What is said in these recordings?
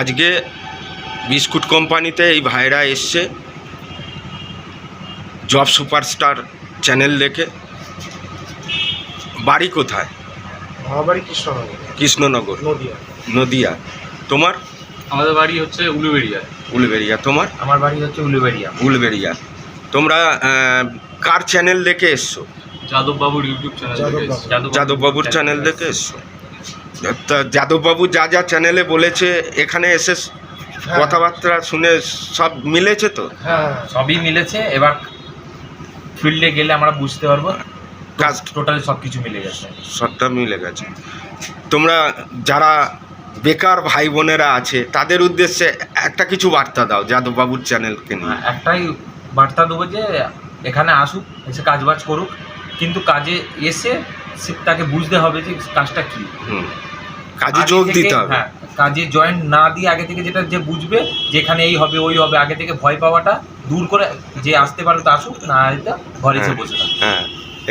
আজকে বিস্কুট কোম্পানিতে এই ভাইরা এসছে। জব সুপারস্টার চ্যানেল দেখে। বাড়ি কোথায়? আমার বাড়ি কৃষ্ণনগর। কৃষ্ণনগর। নদিয়া। নদিয়া। তোমার? আমাদের বাড়ি হচ্ছে উলুবেড়িয়া। উলবেড়িয়া। তোমার? আমার বাড়ি হচ্ছে উলুবেড়িয়া। উলবেড়িয়া। তোমরা কার চ্যানেল দেখে এসছো? যাদব বাবুর ইউটিউব চ্যানেল যাদববাবুর চ্যানেল দেখে এসছো? তা যাদববাবু যা যা চ্যানেলে বলেছে এখানে এসে হ্যাঁ। কথাবার্তা শুনে সব মিলেছে তো? হ্যাঁ। সবই মিলেছে এবার ফিল্ডে গেলে আমরা বুঝতে পারব। কাজ টোটালি সব কিছু মিলে গেছে। সবটা মিলে গেছে। তোমরা যারা বেকার ভাই বোনেরা আছে তাদের উদ্দেশ্যে একটা কিছু বার্তা দাও যাদববাবুর চ্যানেলকে নিয়ে। একটাই বার্তা দেবো যে এখানে আসুক এসে কাজবাজ করুক কিন্তু কাজে এসে সে তাকে বুঝতে হবে যে কাজটা কী। হুম। কাজে যোগ দিতে হবে। হ্যাঁ কাজে জয়েন না দিয়ে আগে থেকে যেটা যে বুঝবে যে এখানে এই হবে ওই হবে আগে থেকে ভয় পাওয়াটা দূর করে যে আসতে পারে তো আসুক না ঘরে এসে হ্যাঁ। বসে হ্যাঁ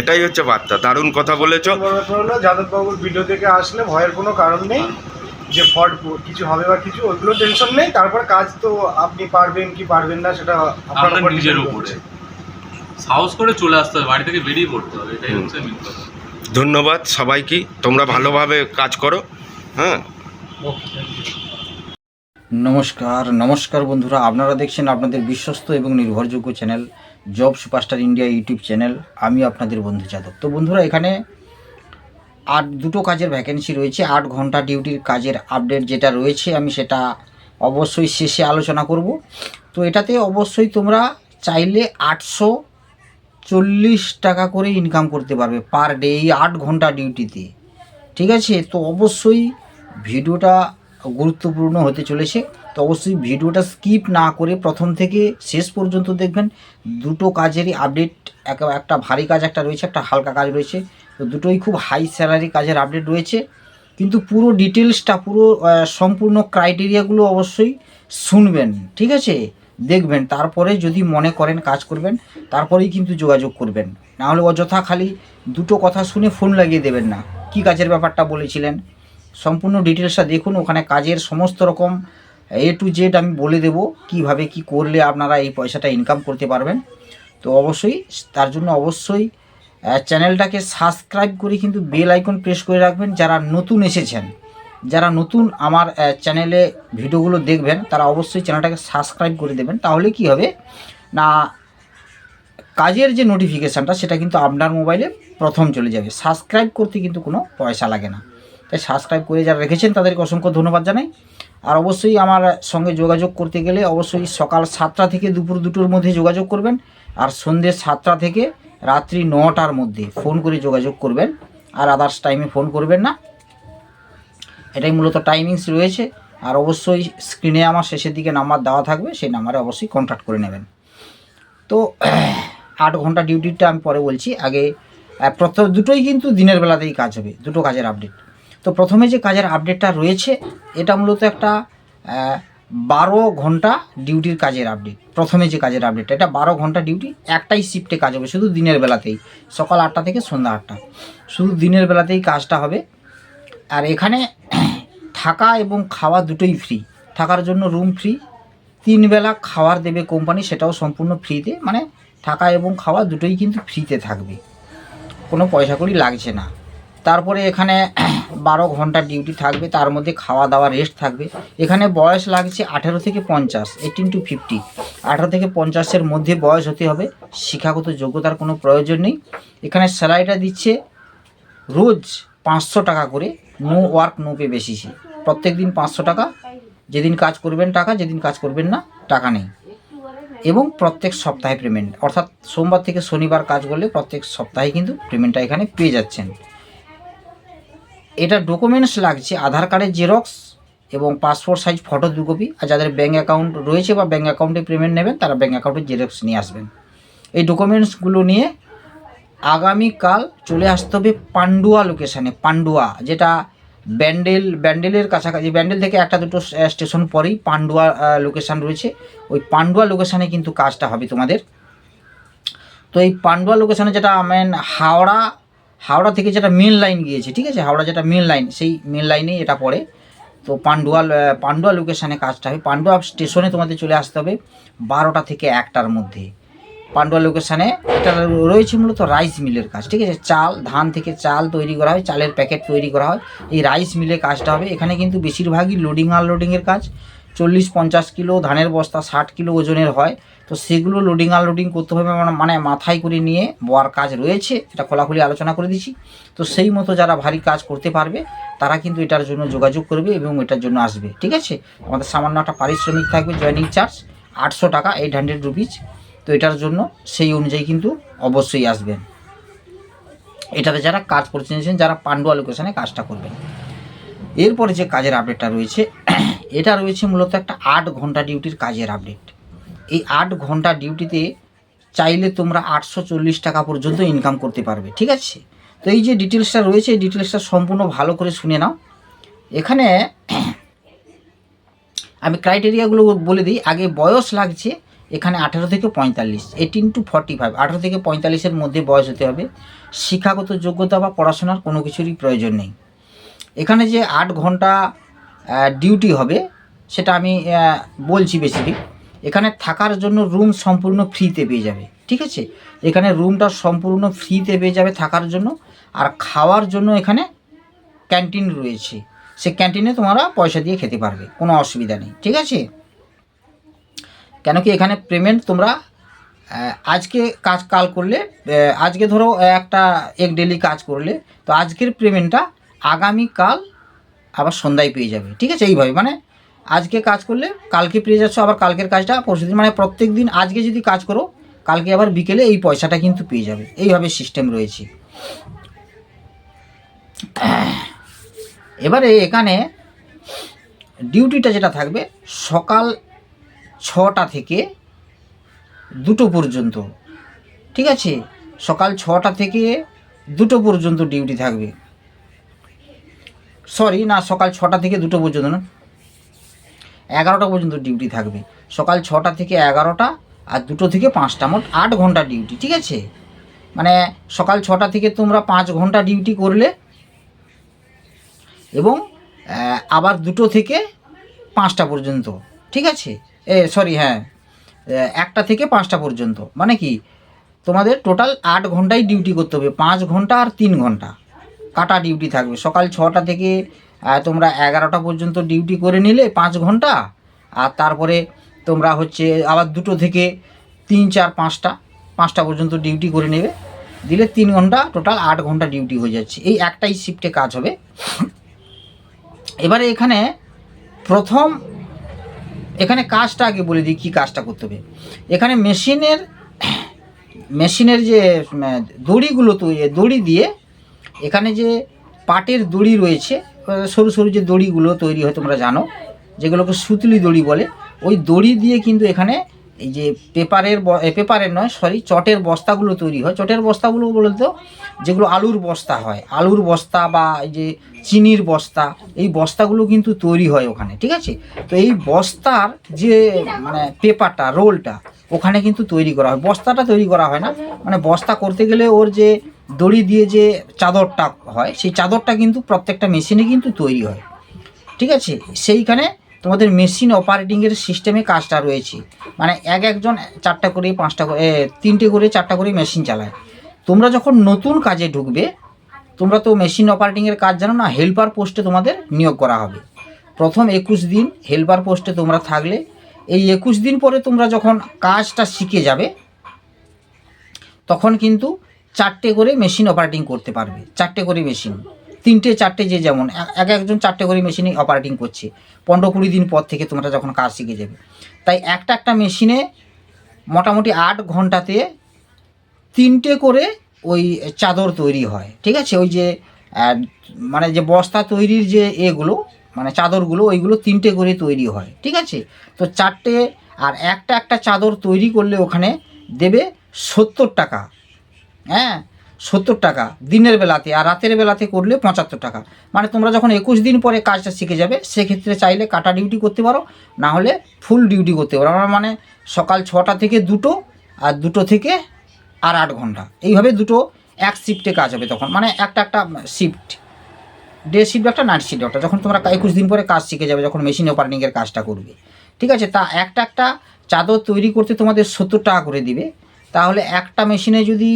এটাই হচ্ছে বার্তা দারুণ কথা বলেছ। হলো যাদববাবুর ভিডিও থেকে আসলে ভয়ের কোনো কারণ নেই যে ফট কিছু হবে বা কিছু ওইগুলো টেনশন নেই তারপর কাজ তো আপনি পারবেন কি পারবেন না সেটা আপনার উপর নিজের উপরে। সাহস করে চলে আসতে হবে বাড়ি থেকে বেরিয়ে পড়তে হবে এটাই হচ্ছে ধন্যবাদ সবাইকে তোমরা ভালোভাবে কাজ করো। হ্যাঁ। নমস্কার নমস্কার বন্ধুরা। আপনারা দেখছেন আপনাদের বিশ্বস্ত এবং নির্ভরযোগ্য channel job superstar India YouTube channel. আমি আপনাদের বন্ধু যাদব। তো বন্ধুরা, এখানে আট, দুটো কাজের ভ্যাকেন্সি রয়েছে। আট ঘণ্টা ডিউটির কাজের আপডেট যেটা রয়েছে, আমি সেটা অবশ্যই শেষে আলোচনা করব। তো এটাতে অবশ্যই তোমরা চাইলে আটশো চল্লিশ টাকা করে ইনকাম করতে পারবে পার ডে এই আট ঘণ্টা ডিউটিতে ঠিক আছে? তো অবশ্যই ভিডিওটা গুরুত্বপূর্ণ হতে চলেছে, তো অবশ্যই ভিডিওটা স্কিপ না করে প্রথম থেকে শেষ পর্যন্ত দেখবেন। দুটো কাজেরই আপডেট, এক একটা ভারী কাজ একটা রয়েছে, একটা হালকা কাজ রয়েছে। তো দুটোই খুব হাই স্যালারি কাজের আপডেট রয়েছে। কিন্তু পুরো ডিটেলসটা পুরো সম্পূর্ণ ক্রাইটেরিয়াগুলো অবশ্যই শুনবেন, ঠিক আছে? দেখবেন, তারপরে যদি মনে করেন কাজ করবেন, তারপরেই কিন্তু যোগাযোগ করবেন। না হলে অযথা খালি দুটো কথা শুনে ফোন লাগিয়ে দেবেন না। কি কাজের ব্যাপারটা বলেছিলেন? সম্পূর্ণ ডিটেলসটা দেখুন, ওখানে কাজের সমস্ত রকম, এ টু জেড আমি বলে দেব কীভাবে কি করলে আপনারা এই পয়সাটা ইনকাম করতে পারবেন। তো অবশ্যই, তার জন্য অবশ্যই চ্যানেলটাকে সাবস্ক্রাইব করে কিন্তু বেল আইকন প্রেস করে রাখবেন। যারা নতুন এসেছেন, যারা নতুন আমার চ্যানেলে ভিডিওগুলো দেখবেন, তারা অবশ্যই চ্যানেলটাকে সাবস্ক্রাইব করে দেবেন। তাহলে কি হবে? না, কাজের যে নোটিফিকেশানটা সেটা কিন্তু আপনার মোবাইলে প্রথম চলে যাবে। সাবস্ক্রাইব করতে কিন্তু কোনো পয়সা লাগে না। তাই সাবস্ক্রাইব করে যারা রেখেছেন তাদেরকে অসংখ্য ধন্যবাদ জানাই। আর অবশ্যই আমার সঙ্গে যোগাযোগ করতে গেলে অবশ্যই সকাল সাতটা থেকে দুপুর দুটোর মধ্যে যোগাযোগ করবেন আর সন্ধ্যে সাতটা থেকে রাত্রি নটার মধ্যে ফোন করে যোগাযোগ করবেন। আর আদার্স টাইমে ফোন করবেন না। এটাই মূলত টাইমিংস রয়েছে। আর অবশ্যই স্ক্রিনে আমার শেষের দিকে নাম্বার দেওয়া থাকবে, সেই নাম্বারে অবশ্যই কন্ট্যাক্ট করে নেবেন। তো আট ঘণ্টা ডিউটিটা আমি পরে বলছি। আগে প্রথম দুটোই কিন্তু দিনের বেলাতেই কাজ হবে, দুটো কাজের আপডেট তো প্রথমে যে কাজের আপডেটটা রয়েছে, এটা মূলত একটা বারো ঘণ্টা ডিউটির কাজের আপডেট প্রথমে যে কাজের আপডেট এটা বারো ঘণ্টা ডিউটি একটাই শিফটে কাজ হবে, শুধু দিনের বেলাতেই। সকাল আটটা থেকে সন্ধ্যা আটটা। শুধু দিনের বেলাতেই কাজটা হবে। আর এখানে থাকা এবং খাওয়া দুটোই ফ্রি থাকার জন্য রুম ফ্রি তিন বেলা খাওয়ার দেবে কোম্পানি সেটাও সম্পূর্ণ ফ্রিতে মানে থাকা এবং খাওয়া দুটোই কিন্তু ফ্রিতে থাকবে। কোনো পয়সা কড়ি লাগছে না। তারপরে এখানে বারো ঘণ্টা ডিউটি থাকবে, তার মধ্যে খাওয়া দাওয়া রেস্ট থাকবে। এখানে বয়স লাগছে আঠেরো থেকে পঞ্চাশ এইটিন টু ফিফটি আঠেরো থেকে পঞ্চাশের মধ্যে বয়স হতে হবে, শিক্ষাগত যোগ্যতার কোনো প্রয়োজন নেই। এখানে স্যালারিটা দিচ্ছে রোজ পাঁচশো টাকা করে নো ওয়ার্ক নো পে বেসিসে প্রত্যেক দিন পাঁচশো টাকা, যেদিন কাজ করবেন টাকা, যেদিন কাজ করবেন না, টাকা নেই। এবং প্রত্যেক সপ্তাহে পেমেন্ট অর্থাৎ সোমবার থেকে শনিবার কাজ করলে প্রত্যেক সপ্তাহে কিন্তু পেমেন্টটা এখানে পেয়ে যাচ্ছেন। এটা ডকুমেন্টস লাগছে, আধার কার্ডের জেরক্স এবং পাসপোর্ট সাইজ ফটো দু কপি আর যাদের ব্যাঙ্ক অ্যাকাউন্ট রয়েছে বা ব্যাঙ্ক অ্যাকাউন্টে পেমেন্ট নেবেন, তারা ব্যাঙ্ক অ্যাকাউন্টের জেরক্স নিয়ে আসবেন। এই ডকুমেন্টসগুলো নিয়ে আগামীকাল চলে আসতে হবে পান্ডুয়া লোকেশানে পান্ডুয়া, যেটা ব্যান্ডেল, ব্যান্ডেলের কাছাকাছি, ব্যান্ডেল থেকে একটা দুটো স্টেশন পরেই পান্ডুয়া লোকেশান রয়েছে। ওই পান্ডুয়া লোকেশানে কিন্তু কাজটা হবে তোমাদের। তো এই পান্ডুয়া লোকেশানে যেটা মেন হাওড়া হাওড়া থেকে যেটা মেন লাইন গিয়েছে ঠিক আছে? হাওড়া যেটা মেন লাইন সেই মেন লাইনেই এটা পড়ে। তো পান্ডুয়াল আহ, পান্ডুয়া লোকেশানে কাজটা হবে। পান্ডুয়া স্টেশনে তোমাদের চলে আসতে হবে বারোটা থেকে একটার মধ্যে। পান্ডুয়া লোকেশানে এটা রয়েছে মূলত রাইস মিলের কাজ ঠিক আছে? চাল ধান থেকে চাল তৈরি করা হয় চালের প্যাকেট তৈরি করা হয়। এই রাইস মিলের কাজটা হবে। এখানে কিন্তু বেশিরভাগই লোডিং আনলোডিংয়ের কাজ। চল্লিশ পঞ্চাশ কিলো ধানের বস্তা ষাট কিলো ওজনের হয়। তো সেগুলো লোডিং আনলোডিং করতে হবে মানে- মানে মাথায় করে নিয়ে বোয়ার কাজ রয়েছে, এটা খোলাখুলি আলোচনা করে দিচ্ছি। তো সেই মতো যারা ভারী কাজ করতে পারবে, তারা কিন্তু এটার জন্য যোগাযোগ করবে এবং এটার জন্য আসবে, ঠিক আছে? আমাদের সামান্য একটা পারিশ্রমিক থাকবে জয়নিং চার্জ আটশো টাকা এইট হান্ড্রেড রুপিজ তো এটার জন্য সেই অনুযায়ী কিন্তু অবশ্যই আসবেন। এটাতে যারা কাজ করতে চাইছেন, যারা পান্ডুয়া লোকেশনে কাজটা করবেন। এরপরে যে কাজের আপডেটটা রয়েছে, এটা রয়েছে মূলত একটা আট ঘণ্টা ডিউটির কাজের আপডেট এই আট ঘণ্টা ডিউটিতে চাইলে তোমরা আটশো চল্লিশ টাকা পর্যন্ত ইনকাম করতে পারবে, ঠিক আছে? তো এই যে ডিটেলসটা রয়েছে, এই ডিটেলসটা সম্পূর্ণ ভালো করে শুনে নাও। এখানে আমি ক্রাইটেরিয়াগুলো বলে দিই। আগে বয়স লাগছে, এখানে আঠেরো থেকে পঁয়তাল্লিশ এইটিন টু ফর্টি ফাইভ আঠেরো থেকে পঁয়তাল্লিশের মধ্যে বয়স হতে হবে। শিক্ষাগত যোগ্যতা বা পড়াশোনার কোনো কিছুরই প্রয়োজন নেই। এখানে যে আট ঘণ্টা ডিউটি হবে, সেটা আমি বলছি বেসিক্যালি এখানে থাকার জন্য রুম সম্পূর্ণ ফ্রিতে পেয়ে যাবে, ঠিক আছে? এখানে রুমটা সম্পূর্ণ ফ্রিতে পেয়ে যাবে থাকার জন্য, আর খাওয়ার জন্য এখানে ক্যান্টিন রয়েছে। সে ক্যান্টিনে তোমরা পয়সা দিয়ে খেতে পারবে, কোনো অসুবিধা নেই, ঠিক আছে? কেন কি এখানে পেমেন্ট তোমরা আজকে কাজ কাল করলে আজকে ধরো একটা এক ডেলি কাজ করলে, তো আজকের পেমেন্টটা আগামীকাল আবার সন্ধ্যায় পেয়ে যাবে, ঠিক আছে? এইভাবে মানে আজকে কাজ করলে কালকে পেয়ে যাচ্ছ, আবার কালকের কাজটা পরশু দিন। মানে প্রত্যেক দিন আজকে যদি কাজ করো, কালকে আবার বিকেলে এই পয়সাটা কিন্তু পেয়ে যাবে। এইভাবে সিস্টেম রয়েছে। এবারে এখানে ডিউটিটা যেটা থাকবে, সকাল ছটা থেকে দুটো পর্যন্ত। ঠিক আছে? সকাল ছটা থেকে দুটো পর্যন্ত ডিউটি থাকবে। সরি না, সকাল ছটা থেকে দুটো পর্যন্ত না। এগারোটা পর্যন্ত ডিউটি থাকবে। সকাল ছটা থেকে এগারোটা আর দুটো থেকে পাঁচটা, মোট আট ঘণ্টা ডিউটি, ঠিক আছে? মানে সকাল ছটা থেকে তোমরা পাঁচ ঘণ্টা ডিউটি করলে এবং আবার দুটো থেকে পাঁচটা পর্যন্ত, ঠিক আছে? এ সরি হ্যাঁ একটা থেকে পাঁচটা পর্যন্ত। মানে কি? তোমাদের টোটাল আট ঘন্টাই ডিউটি করতে হবে, পাঁচ ঘণ্টা আর তিন ঘণ্টা। কাটা ডিউটি থাকবে। সকাল ছটা থেকে তোমরা এগারোটা পর্যন্ত ডিউটি করে নিলে পাঁচ ঘণ্টা, আর তারপরে তোমরা হচ্ছে আবার দুটো থেকে তিন, চার, পাঁচটা পাঁচটা পর্যন্ত ডিউটি করে নেবে। দিলে তিন ঘণ্টা, টোটাল আট ঘণ্টা ডিউটি হয়ে যাচ্ছে। এই একটাই শিফটে কাজ হবে। এবারে এখানে প্রথম, এখানে কাজটা আগে বলে দিই, কী কাজটা করতে হবে। এখানে মেশিনের মেশিনের যে দড়িগুলো তৈরি দড়ি দিয়ে এখানে যে পাটের দড়ি রয়েছে সরু সরু যে দড়িগুলো তৈরি হয়, তোমরা জানো, যেগুলোকে সুতলি দড়ি বলে, ওই দড়ি দিয়ে কিন্তু এখানে এই যে পেপারের পেপারের নয় সরি চটের বস্তাগুলো তৈরি হয়। চটের বস্তাগুলো বলতে যেগুলো আলুর বস্তা হয়, আলুর বস্তা বা এই যে চিনির বস্তা, এই বস্তাগুলো কিন্তু তৈরি হয় ওখানে, ঠিক আছে? তো এই বস্তার যে মানে পেপারটা, রোলটা ওখানে কিন্তু তৈরি করা হয়। বস্তাটা তৈরি করা হয় না। মানে বস্তা করতে গেলে ওর যে দড়ি দিয়ে যে চাদরটা হয়, সেই চাদরটা কিন্তু প্রত্যেকটা মেশিনে কিন্তু তৈরি হয়। ঠিক আছে? সেইখানে তোমাদের মেশিন অপারেটিংয়ের সিস্টেমে কাজটা রয়েছে। মানে এক একজন চারটা করে, পাঁচটা করে তিনটে করে, চারটা করে মেশিন চালায়। তোমরা যখন নতুন কাজে ঢুকবে, তোমরা তো মেশিন অপারেটিংয়ের কাজ জানো না হেল্পার পোস্টে তোমাদের নিয়োগ করা হবে। প্রথম একুশ দিন হেল্পার পোস্টে তোমরা থাকলে এই একুশ দিন পরে তোমরা যখন কাজটা শিখে যাবে, তখন কিন্তু চারটে করে মেশিন অপারেটিং করতে পারবে। চারটে করে মেশিন তিনটে, চারটে যে যেমন, এক- এক একজন চারটে করে মেশিনে অপারেটিং করছে। পনেরো কুড়ি দিন পর থেকে তোমরা যখন কাজ শিখে যাবে। তাই একটা একটা মেশিনে মোটামুটি আট ঘন্টাতে তিনটে করে ওই চাদর তৈরি হয়। ঠিক আছে? ওই যে মানে যে বস্তা তৈরির যে এগুলো মানে চাদরগুলো ওইগুলো তিনটে করে তৈরি হয়, ঠিক আছে? তো চারটে আর একটা একটা চাদর তৈরি করলে ওখানে দেবে সত্তর টাকা হ্যাঁ? সত্তর টাকা দিনের বেলাতে আর রাতের বেলাতে করলে পঁচাত্তর টাকা। মানে তোমরা যখন একুশ দিন পরে কাজটা শিখে যাবে, সেক্ষেত্রে চাইলে কাটা ডিউটি করতে পারো, না হলে ফুল ডিউটি করতে পারো। আমার মানে সকাল ছটা থেকে দুটো আর দুটো থেকে আর আট ঘণ্টা। এইভাবে দুটো এক শিফটে কাজ হবে তখন মানে একটা একটা শিফট। ডে শিফট একটা নাইট শিফট একটা যখন তোমরা একুশ দিন পরে কাজ শিখে যাবে যখন মেশিন অপারেটিংয়ের কাজটা করবে। ঠিক আছে? তা একটা একটা চাদর তৈরি করতে তোমাদের সত্তর টাকা করে দিবে। তাহলে একটা মেশিনে যদি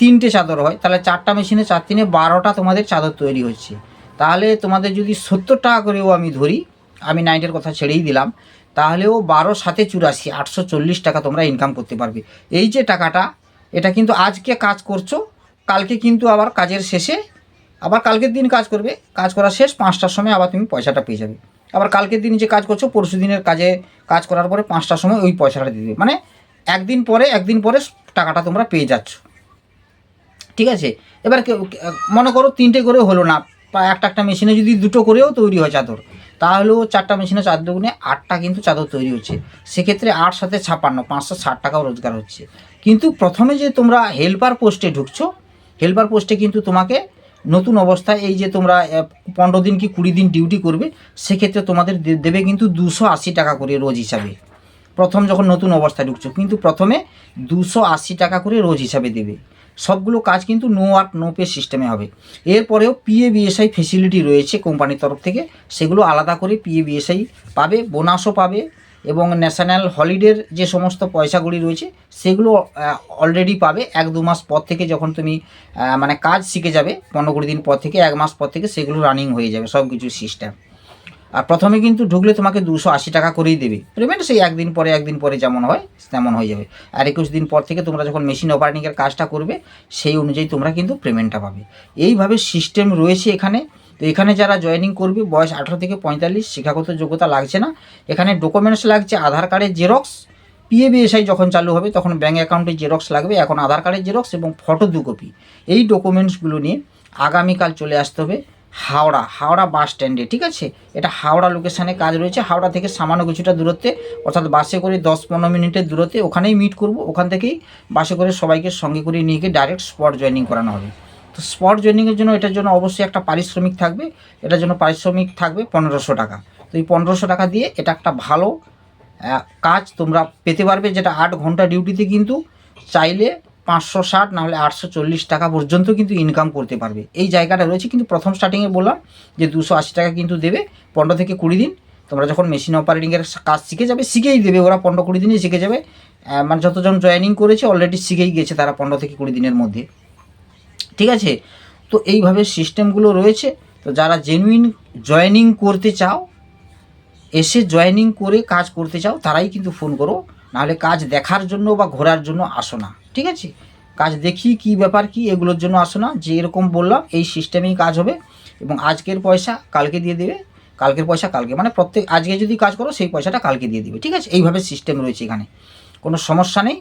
তিনটে চাদর হয় তাহলে চারটা মেশিনে চার তিনে বারোটা তোমাদের চাদর তৈরি হচ্ছে। তাহলে তোমাদের যদি সত্তর টাকা করেও আমি ধরি আমি নাইটের কথা ছেড়েই দিলাম তাহলেও বারো সাথে চুরাশি আটশো চল্লিশ টাকা তোমরা ইনকাম করতে পারবে। এই যে টাকাটা এটা কিন্তু আজকে কাজ করছ কালকে কিন্তু আবার কাজের শেষে আবার কালকের দিন কাজ করবে, কাজ করা শেষ পাঁচটার সময় আবার তুমি পয়সাটা পেয়ে যাবে। আবার কালকের দিন যে কাজ করছ, পরশু দিনের কাজে কাজ করার পরে পাঁচটার সময় ওই পয়সাটা দেবে। মানে একদিন পরে একদিন পরে টাকাটা তোমরা পেয়ে যাচ্ছ। ঠিক আছে? এবার মনে করো তিনটে করে হলো না একটা একটা মেশিনে যদি দুটো করেও তৈরি হয় চাদর, তাহলেও চারটা মেশিনে চার দুগুণে আটটা কিন্তু চাদর তৈরি হচ্ছে। সেক্ষেত্রে আট সাথে ছাপান্ন, পাঁচশো ষাট টাকাও রোজগার হচ্ছে। কিন্তু প্রথমে যে তোমরা হেল্পার পোস্টে ঢুকছো হেল্পার পোস্টে কিন্তু তোমাকে নতুন অবস্থায় এই যে তোমরা পনেরো দিন কি কুড়ি দিন ডিউটি করবে, সেক্ষেত্রে তোমাদের দেবে কিন্তু দুশো আশি টাকা করে রোজ হিসাবে। প্রথম যখন নতুন অবস্থায় ঢুকছো, কিন্তু প্রথমে দুশো আশি টাকা করে রোজ হিসাবে দেবে। সবগুলো কাজ কিন্তু নো ওয়ার্ক নো পে সিস্টেমে হবে। এরপরেও পিএ বিএসআই ফেসিলিটি রয়েছে কোম্পানির তরফ থেকে, সেগুলো আলাদা করে পিএ বিএসআই পাবে বোনাসও পাবে এবং ন্যাশনাল হলিডের যে সমস্ত পয়সাগুলি রয়েছে, সেগুলো অলরেডি পাবে। এক দু মাস পর থেকে যখন তুমি মানে কাজ শিখে যাবে, পনেরো কুড়ি দিন পর থেকে, এক মাস পর থেকে সেগুলো রানিং হয়ে যাবে সব কিছু সিস্টেম আর প্রথমে কিন্তু ঢুকলে তোমাকে দুশো আশি টাকা করেই দেবে। পেমেন্ট সেই একদিন পরে একদিন পরে যেমন হয়, তেমন হয়ে যাবে। আর একুশ দিন পর থেকে তোমরা যখন মেশিন অপারেটিংয়ের কাজটা করবে, সেই অনুযায়ী তোমরা কিন্তু পেমেন্টটা পাবে। এইভাবে সিস্টেম রয়েছে এখানে। তো এখানে যারা জয়েনিং করবে, বয়স আঠারো থেকে পঁয়তাল্লিশ, শিক্ষাগত যোগ্যতা লাগছে না। এখানে ডকুমেন্টস লাগছে, আধার কার্ডের জেরক্স পিএবিএসআই যখন চালু হবে, তখন ব্যাঙ্ক অ্যাকাউন্টে জেরক্স লাগবে, এখন আধার কার্ডের জেরক্স এবং ফটো দু কপি এই ডকুমেন্টসগুলো নিয়ে আগামীকাল চলে আসতে হবে হাওড়া হাওড়া বাস স্ট্যান্ডে ঠিক আছে? এটা হাওড়া লোকেশানে কাজ রয়েছে, হাওড়া থেকে সামান্য কিছুটা দূরত্বে, অর্থাৎ বাসে করে দশ পনেরো মিনিটের দূরত্বে ওখানেই মিট করব, ওখান থেকেই বাসে করে সবাইকে সঙ্গে করে নিয়ে গিয়ে ডাইরেক্ট স্পট জয়েনিং করানো হবে। স্পট জয়েনিংয়ের জন্য এটার জন্য অবশ্যই একটা পারিশ্রমিক থাকবে। এটার জন্য পারিশ্রমিক থাকবে পনেরোশো টাকা। তো এই পনেরোশো টাকা দিয়ে এটা একটা ভালো কাজ তোমরা পেতে পারবে যেটা আট ঘণ্টা ডিউটিতে কিন্তু চাইলে পাঁচশো ষাট নাহলে আটশো চল্লিশ টাকা পর্যন্ত কিন্তু ইনকাম করতে পারবে। এই জায়গাটা রয়েছে, কিন্তু প্রথম স্টার্টিংয়ে বললাম যে দুশো আশি টাকা কিন্তু দেবে পনেরো থেকে কুড়ি দিন। তোমরা যখন মেশিন অপারেটিংয়ের কাজ শিখে যাবে, শিখেই দেবে। ওরা পনেরো কুড়ি দিনই শিখে যাবে। মানে যতজন জয়েনিং করেছে অলরেডি শিখেই গেছে তারা পনেরো থেকে কুড়ি দিনের মধ্যে। ঠিক আছে? তো এইভাবে সিস্টেমগুলো রয়েছে। তো যারা জেনুইন জয়েনিং করতে চাও, এসে জয়েনিং করে কাজ করতে চাও, তারাই কিন্তু ফোন করো। নাহলে কাজ দেখার জন্য বা ঘোরার জন্য আসো না। ঠিক আছে? কাজ দেখি কি ব্যাপার, কি এগুলোর জন্য আসো না। যে এরকম বললাম, এই সিস্টেমেই কাজ হবে। এবং আজকের পয়সা কালকে দিয়ে দেবে। কালকের পয়সা কালকে। মানে প্রত্যেক, আজকে যদি কাজ করো, সেই পয়সাটা কালকে দিয়ে দিবে। ঠিক আছে? এইভাবে সিস্টেম রয়েছে এখানে। কোনো সমস্যা নেই।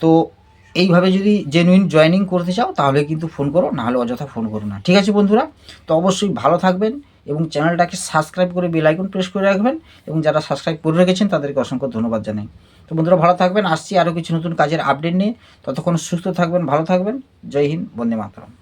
তো এইভাবে যদি জেনুইন জয়নিং করতে চাও, তাহলে কিন্তু ফোন করো, নাহলে অযথা ফোন করো না। ঠিক আছে বন্ধুরা? তো অবশ্যই ভালো থাকবেন এবং চ্যানেলটাকে সাবস্ক্রাইব করে বেল আইকন প্রেস করে রাখবেন এবং যারা সাবস্ক্রাইব করে রেখেছেন, তাদেরকে অসংখ্য ধন্যবাদ জানাই। তো বন্ধুরা, ভালো থাকবেন। আসছি আরও কিছু নতুন কাজের আপডেট নিয়ে। ততক্ষণ সুস্থ থাকবেন, ভালো থাকবেন। জয় হিন্দ, বন্দে মাতরম।